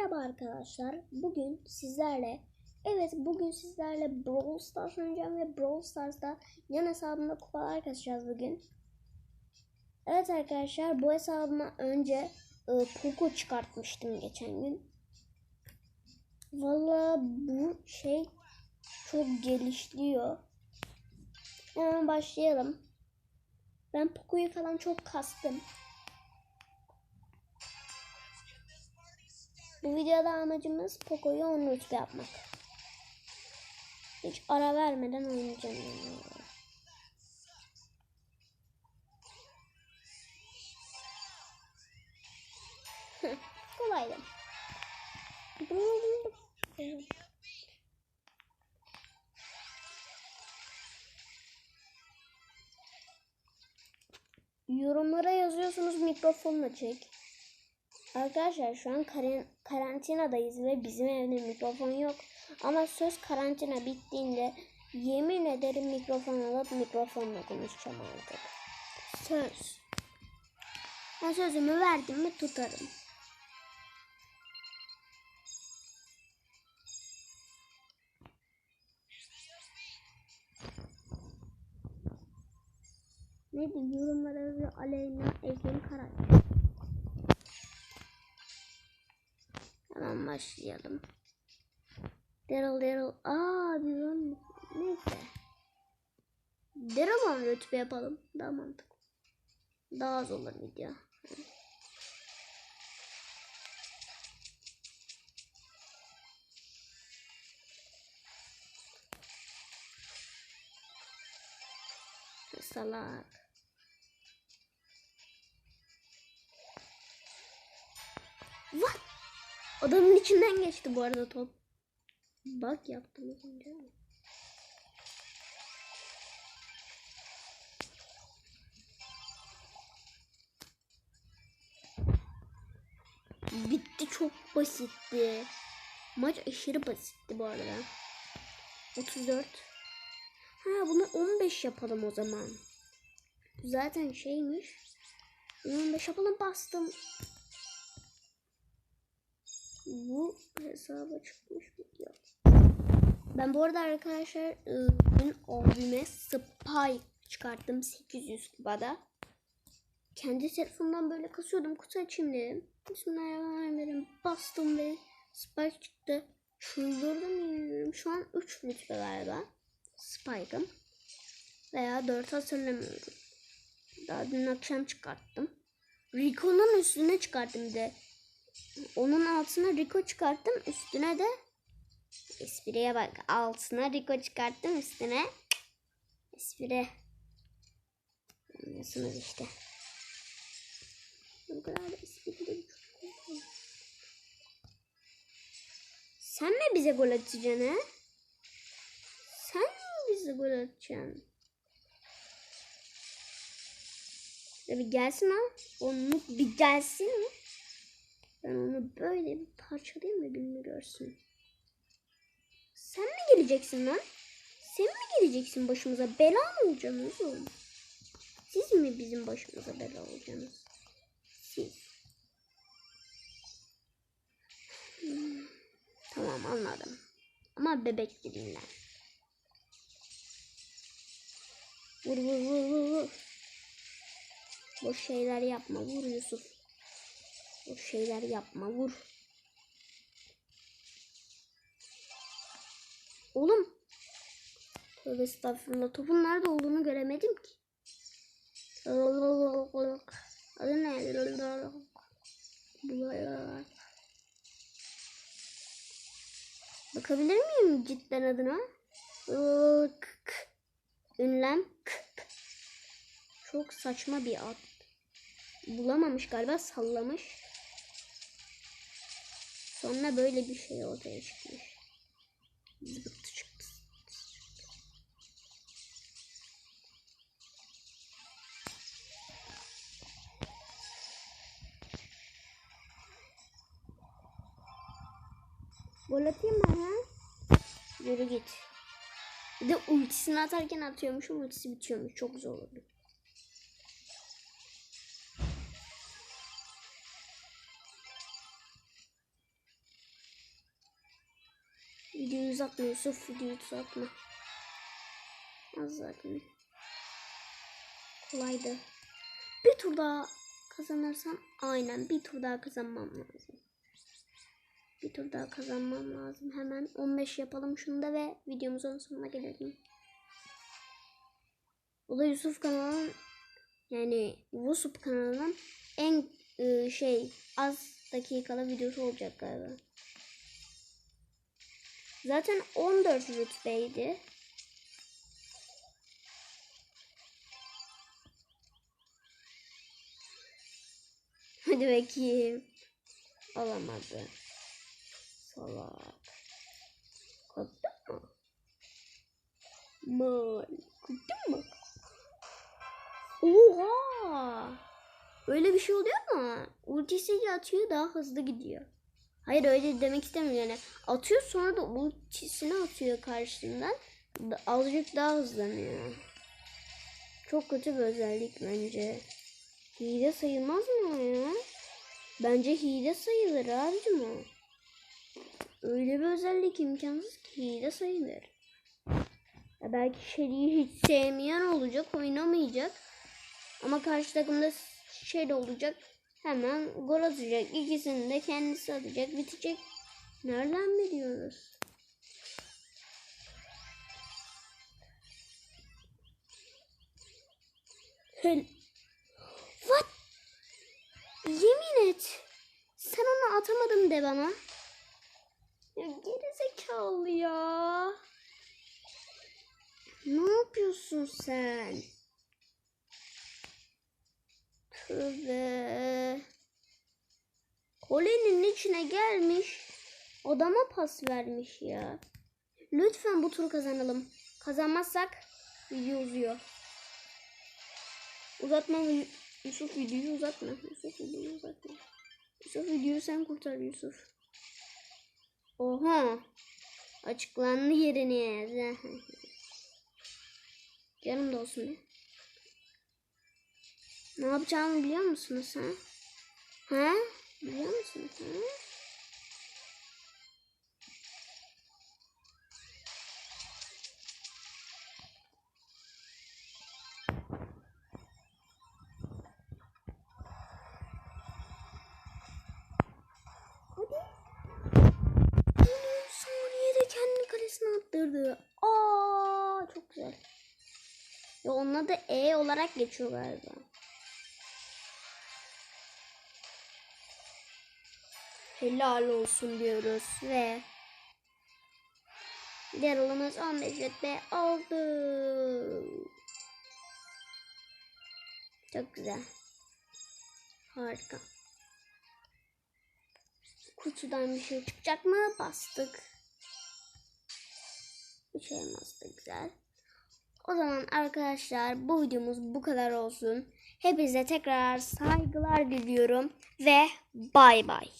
Merhaba arkadaşlar. Bugün sizlerle evet bugün sizlerle Brawl Stars oynayacağım ve Brawl Stars'ta yan hesabımda kupalar kasacağız bugün. Evet arkadaşlar bu hesabıma önce e, Poco çıkartmıştım geçen gün. Valla bu şey çok gelişliyor. Hemen başlayalım. Ben Poco'yu falan çok kastım. Bu videoda amacımız Poco'yu 10 rütbe yapmak. Hiç ara vermeden oynayacağım. Kolaydı. Yorumlara yazıyorsunuz mikrofonla çek. Arkadaşlar şu an karen- karantinadayız ve bizim evde mikrofon yok. Ama söz karantina bittiğinde yemin ederim mikrofon alıp mikrofonla konuşacağım artık. Söz. Ben sözümü verdim mi tutarım. Neydi yorumlara Aleyna Evgen Karay. Başlayalım. Daryl Daryl. Aa bir an neyse. Daryl on rütbe yapalım. Daha mantıklı. Daha az olur video. Salak. What? Adamın içinden geçti bu arada top. Bak yaptım az. Bitti çok basitti. Maç aşırı basitti bu arada. 34. Ha bunu 15 yapalım o zaman. Zaten şeymiş. 15 yapalım bastım. Bu hesaba çıkmış mı? Yok. Ben bu arada arkadaşlar ıı, dün abime Spy çıkarttım 800 kubada. Kendi telefonumdan böyle kasıyordum kutu açayım dedim. Bismillahirrahmanirrahim bastım ve Spy çıktı. Çıldırdım bilmiyorum. Şu an 3 rütbe galiba. Spike'ım. Veya 4 hatırlamıyorum. Daha dün akşam çıkarttım. Rico'nun üstüne çıkarttım bir de. Onun altına Rico çıkarttım. Üstüne de espriye bak. Altına Rico çıkarttım. Üstüne espri. Anlıyorsunuz işte. Bu kadar da espri Sen mi bize gol atacaksın he? Sen mi bize gol atacaksın? Bir gelsin ha. Onu bir gelsin mi? Ben onu böyle bir parçalayayım da gününü görsün. Sen mi geleceksin lan? Sen mi geleceksin başımıza? Bela mı olacaksınız oğlum? Siz mi bizim başımıza bela olacaksınız? Siz. Hmm, Tamam anladım. Ama bebek dilinden. Vur vur vur vur vur. Boş şeyler yapma. Vur Yusuf. Bu şeyler yapma vur. Oğlum. Tövbe estağfurullah. Topun nerede olduğunu göremedim ki. Adı ne? Bakabilir miyim cidden adına? Ünlem. Çok saçma bir ad bulamamış galiba sallamış. Sonra böyle bir şey ortaya çıkmış. Zıbıttı çıktı. Gol atayım mı ha? Yürü git. Bir de ultisini atarken atıyormuşum ultisi bitiyormuş. Çok zor oldu. Videoyu uzatma Yusuf videoyu uzatma. Az zaten. Kolaydı. Bir tur daha kazanırsam aynen bir tur daha kazanmam lazım. Bir tur daha kazanmam lazım. Hemen 15 yapalım şunu da ve videomuzun sonuna gelelim. Bu da Yusuf kanalının yani Yusuf kanalının en e, şey az dakikalı videosu olacak galiba. Zaten 14 rütbeydi. Hadi bakayım. Olamadı. Salak. Koptu mu? Mal. Koptu mu? Oha! Öyle bir şey oluyor mu? Ultisiyle atıyor daha hızlı gidiyor. Hayır öyle demek istemiyorum yani. Atıyor sonra da ultisini atıyor karşısından. Da- Azıcık daha hızlanıyor. Çok kötü bir özellik bence. Hile sayılmaz mı ya? Bence hile sayılır abicim o. Öyle bir özellik imkansız ki hile sayılır. Ya belki Shelly'yi hiç sevmeyen olacak, oynamayacak. Ama karşı takımda şey olacak. Hemen gol atacak. İkisini de kendisi atacak. Bitecek. Nereden biliyoruz? What? Yemin et. Sen onu atamadın de bana. Ya geri zekalı ya. Ne yapıyorsun sen? Tövbe. Kolenin içine gelmiş. Odama pas vermiş ya. Lütfen bu turu kazanalım. Kazanmazsak video uzuyor. Uzatma Yusuf videoyu uzatma. Yusuf videoyu uzatma. Yusuf videoyu sen kurtar Yusuf. Oha. Açıklandı yerini. Canım da olsun. Ne yapacağımı biliyor musunuz ha? Ha? Biliyor kendi kalesine attırdı. Aa, çok güzel. Ya onun adı E olarak geçiyor galiba. Helal olsun diyoruz ve Daryl'ımız 15 rütbe oldu. Çok güzel. Harika. Kutudan bir şey çıkacak mı? Bastık. Bir şey bastı güzel. O zaman arkadaşlar bu videomuz bu kadar olsun. Hepinize tekrar saygılar diliyorum ve bay bay.